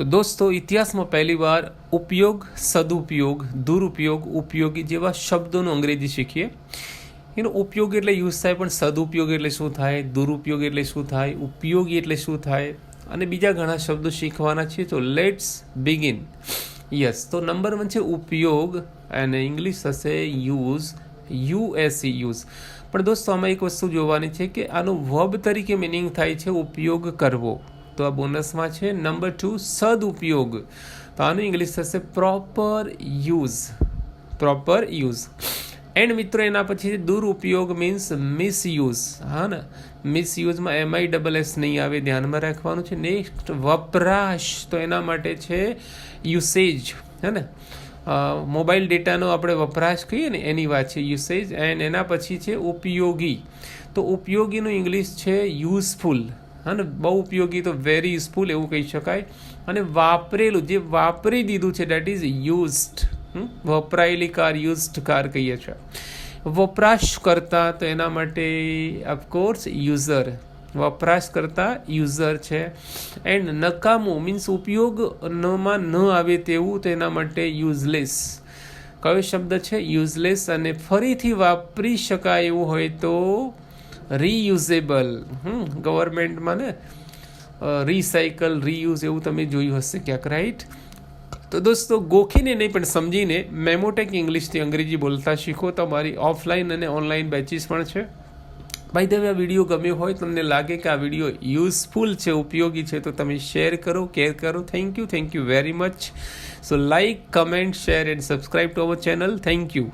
તો દોસ્તો, ઇતિહાસમાં પહેલીવાર ઉપયોગ, સદુપયોગ, દુરુપયોગ, ઉપયોગી જેવા શબ્દોનું અંગ્રેજી શીખીએ. એનો ઉપયોગ એટલે યુઝ થાય, પણ સદુપયોગ એટલે શું થાય, દુરુપયોગ એટલે શું થાય, ઉપયોગી એટલે શું થાય, અને બીજા ઘણા શબ્દો શીખવાના છીએ. તો લેટ્સ બિગિન યસ તો નંબર વન છે ઉપયોગ, અને ઇંગ્લિશ થશે યુઝ યુએસઈ યુઝ. પણ દોસ્તો, આમાં એક વસ્તુ જોવાની છે કે આનું વર્બ તરીકે મિનિંગ થાય છે ઉપયોગ કરવો. તો આ બોનસમાં છે. નંબર ટુ સદઉપયોગ. તો આનું ઇંગ્લિશ થશે proper use proper use and મિત્રો, એના પછી દુરુપયોગ મીન્સ મિસયુઝ હા ને? મિસયુઝમાં એમઆઈ ડબલ એસ નહીં આવે, ધ્યાનમાં રાખવાનું છે. નેક્સ્ટ વપરાશ. તો એના માટે છે યુસેજ હે ને? મોબાઈલ ડેટાનો આપણે વપરાશ કહીએ ને, એની વાત છે યુસેજ એન્ડ એના પછી છે ઉપયોગી. તો ઉપયોગીનું ઇંગ્લિશ છે યુઝફુલ હા ને બહુ ઉપયોગી તો વેરી યુઝફુલ એવું કહી શકાય. અને વાપરેલું, જે વાપરી દીધું છે દેટ ઇઝ યુઝડ વપરાયેલી કાર યુઝડ કાર કહીએ છીએ. વપરાશ કરતા તો એના માટે ઓફકોર્સ યુઝર વપરાશ કરતા યુઝર છે. એન્ડ નકામું મીન્સ ઉપયોગમાં ન આવે તેવું, તો એના માટે યુઝલેસ કયો શબ્દ છે? યુઝલેસ અને ફરીથી વાપરી શકાય એવું હોય તો રીયુઝેબલ હમ ગવર્મેન્ટમાં ને રિસાયકલ રીયુઝ એવું તમે જોયું હશે ક્યાંક રાઈટ તો દોસ્તો, ગોખીને નહીં, પણ સમજીને મેમોટેક ઇંગ્લિશથી અંગ્રેજી બોલતા શીખો. તમારી ઓફલાઈન અને ઓનલાઈન બેચીસ પણ છે. ભાઈ તમે આ વીડિયો ગમ્યો હોય, તમને લાગે કે આ વીડિયો યુઝફુલ છે, ઉપયોગી છે, તો તમે શેર કરો કેર કરો. Thank you thank you very much so like comment share and subscribe to our channel thank you